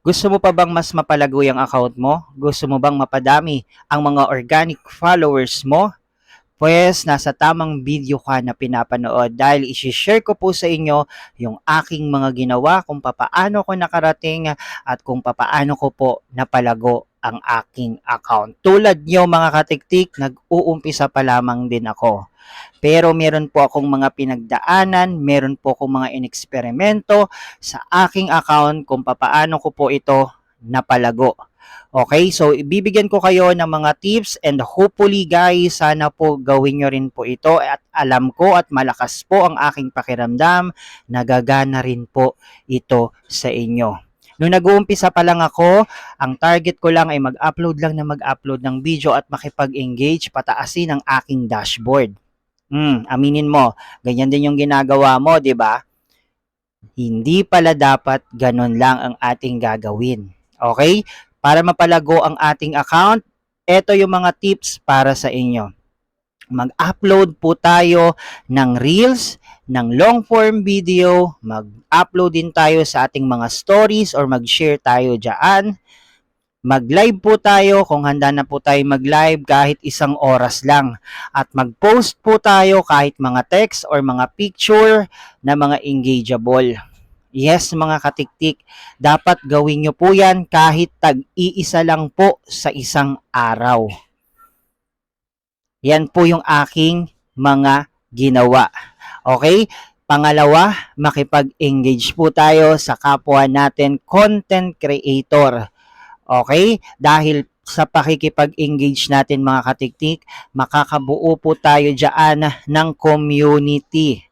Gusto mo pa bang mas mapalago yung account mo? Gusto mo bang mapadami ang mga organic followers mo? Pues, nasa tamang video ka na pinapanood dahil isi-share ko po sa inyo yung aking mga ginawa kung papaano ko nakarating at kung papaano ko po napalago ang aking account. Tulad nyo mga katiktik, nag-uumpisa pa lamang din ako. Pero meron po akong mga pinagdaanan, meron po akong mga ineksperimento sa aking account kung papaano ko po ito napalago. Okay, so ibibigyan ko kayo ng mga tips and hopefully guys, sana po gawin nyo rin po ito at alam ko at malakas po ang aking pakiramdam, nagagana rin po ito sa inyo. Nung nag-uumpisa pa lang ako, ang target ko lang ay mag-upload lang na mag-upload ng video at makipag-engage pataasin ang aking dashboard. Hmm, aminin mo, ganyan din yung ginagawa mo, 'di ba? Hindi pala dapat ganun lang ang ating gagawin. Okay? Para mapalago ang ating account, ito yung mga tips para sa inyo. Mag-upload po tayo ng reels, ng long form video, mag-upload din tayo sa ating mga stories or mag-share tayo dyan. Mag-live po tayo kung handa na po tayo mag-live kahit isang oras lang. At mag-post po tayo kahit mga text or mga picture na mga engageable. Yes, mga katiktik, dapat gawin nyo po yan kahit tag-iisa lang po sa isang araw. Yan po yung aking mga ginawa. Okay? Pangalawa, makipag-engage po tayo sa kapwa natin content creator. Okay? Dahil sa pakikipag-engage natin mga katiktik, makakabuo po tayo dyan ng community.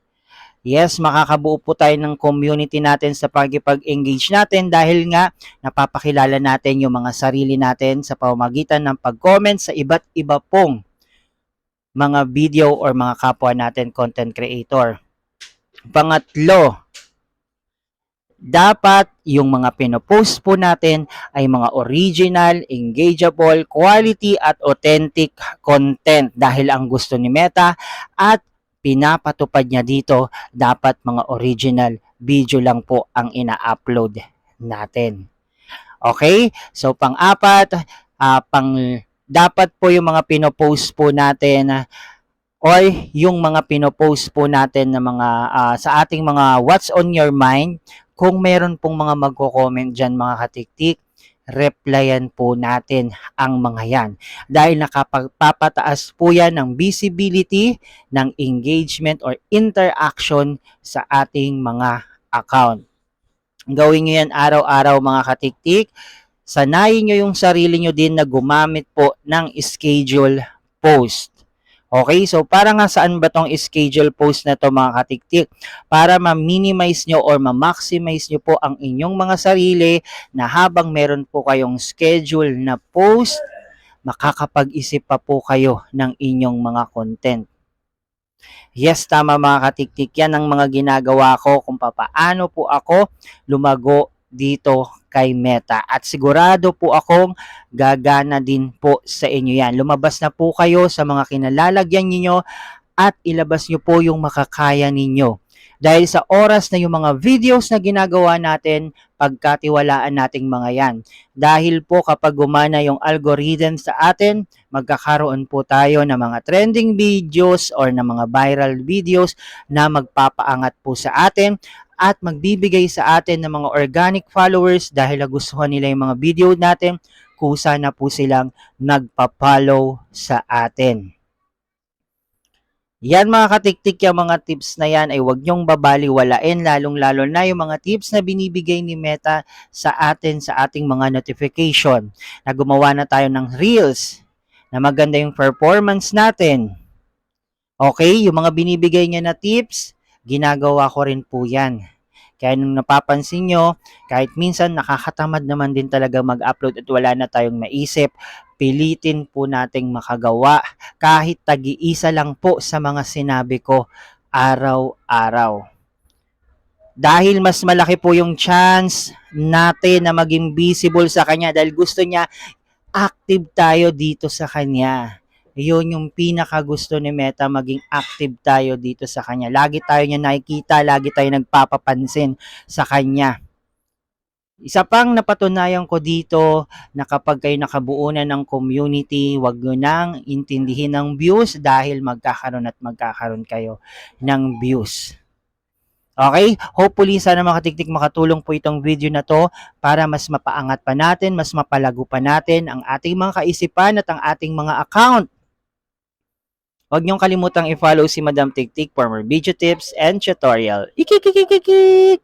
Yes, makakabuo po tayo ng community natin sa pagkipag-engage natin dahil nga napapakilala natin yung mga sarili natin sa pamamagitan ng pag-comment sa iba't iba pong mga video or mga kapwa natin content creator. Pangatlo, dapat yung mga pinopost po natin ay mga original, engageable, quality at authentic content dahil ang gusto ni Meta at pinapatupad niya dito dapat mga original video lang po ang ina-upload natin. Okay? So pang-apat, ah, pang dapat po yung mga pinopost po natin ah, or yung mga pinopost po natin na mga ah, sa ating mga what's on your mind, kung meron pong mga magko-comment diyan mga katiktik, replyan po natin ang mga yan. Dahil nakapagpapataas po yan ng visibility, ng engagement or interaction sa ating mga account. Gawin nyo yan araw-araw mga katiktik. Sanayin nyo yung sarili nyo din na gumamit po ng schedule post. Okay, so para nga saan ba tong schedule post na to mga katiktik? Para ma-minimize nyo or ma-maximize nyo po ang inyong mga sarili na habang meron po kayong schedule na post, makakapag-isip pa po kayo ng inyong mga content. Yes, tama mga katiktik. Yan ang mga ginagawa ko kung papaano po ako lumago dito kay Meta. At sigurado po akong gagana din po sa inyo yan. Lumabas na po kayo sa mga kinalalagyan ninyo at ilabas nyo po yung makakaya ninyo. Dahil sa oras na yung mga videos na ginagawa natin, pagkatiwalaan nating mga yan. Dahil po kapag gumana yung algorithm sa atin, magkakaroon po tayo ng mga trending videos or ng mga viral videos na magpapaangat po sa atin at magbibigay sa atin ng mga organic followers dahil nagustuhan nila yung mga video natin, kusa na po silang nagpa-follow sa atin. Yan mga katiktik, yung mga tips na yan ay huwag nyong babaliwalain, lalong-lalo na yung mga tips na binibigay ni Meta sa atin sa ating mga notification. Na gumawa na tayo ng reels, na maganda yung performance natin. Okay, yung mga binibigay niya na tips, ginagawa ko rin po yan. Kaya nung napapansin nyo, kahit minsan nakakatamad naman din talaga mag-upload at wala na tayong maisip, pilitin po nating makagawa kahit tagi-isa lang po sa mga sinabi ko araw-araw. Dahil mas malaki po yung chance natin na maging visible sa kanya dahil gusto niya active tayo dito sa kanya. Yun yung pinaka gusto ni Meta maging active tayo dito sa kanya. Lagi tayo niya nakikita, lagi tayo nagpapapansin sa kanya. Isa pang napatunayan ko dito na kapag kayo nakabuo na ng community, wag nyo nang intindihin ng views dahil magkakaroon at magkakaroon kayo ng views. Okay? Hopefully, sana makatiktik makatulong po itong video na to para mas mapaangat pa natin, mas mapalago pa natin ang ating mga kaisipan at ang ating mga account. Huwag niyong kalimutang i-follow si Madam Tiktik for more video tips and tutorial. Ikikikikikik!